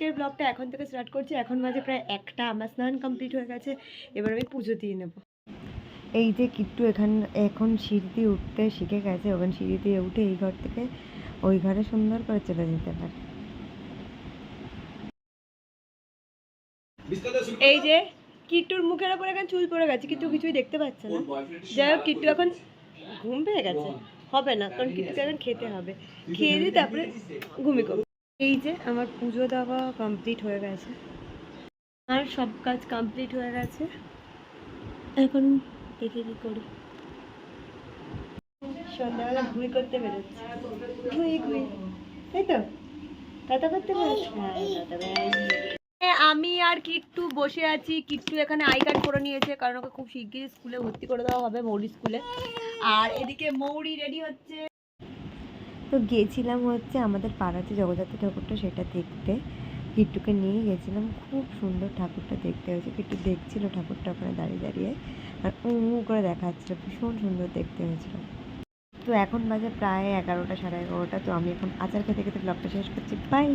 আজকের ব্লগটা এখন থেকে স্টার্ট করছি। এখন মাঝে প্রায় একটা আমার স্নান কমপ্লিট হয়ে গেছে। এবার আমি পুজো দিয়ে নেব। এই যে কিট্টু এখান এখন সিঁড়ি দিয়ে উঠতে শিখে গেছে। ওখানে সিঁড়ি দিয়ে উঠে এই ঘর থেকে ওই ঘরে সুন্দর করে চলে যেতে পারে। এই যে কিট্টুর মুখের ওপর এখন চুল পড়ে গেছে। কিন্তু কিছুই দেখতে পাচ্ছে না। যাই হোক কিট্টু এখন ঘুম পেয়ে গেছে। হবে না কারণ কিট্টুকে এখন খেতে হবে। খেয়ে দিয়ে তারপরে ঘুমিয়ে করবে এই যে আমার পুজো দেওয়া কমপ্লিট হয়ে গেছে। আর সব কাজ কমপ্লিট হয়ে গেছে। এখন দেখে কি করি। করতে বেরোচ্ছে। তাই তো। হ্যাঁ। এ, আমি আর কিট্টু বসে আছি। কিট্টু এখানে আই কার্ড করে নিয়েছে কারণ ওকে খুব শিগগিরই স্কুলে ভর্তি করে দেওয়া হবে মৌরি স্কুলে। আর এদিকে মৌরি রেডি হচ্ছে। তো গিয়েছিলাম হচ্ছে আমাদের পাড়াতে জগদ্ধাত্র ঠাকুরটা সেটা দেখতে। কিট্টুকে নিয়ে গেছিলাম খুব সুন্দর ঠাকুরটা দেখতে হয়েছে। কিট্টু দেখছিল ঠাকুরটা ওখানে দাঁড়িয়ে দাঁড়িয়ে আর উ করে দেখাচ্ছিল, ভীষণ সুন্দর দেখতে হয়েছিল। তো এখন বাজে প্রায় এগারোটা, সাড়ে এগারোটা, তো আমি এখন আচার খেতে খেতে ব্লগটা শেষ করছি। বাই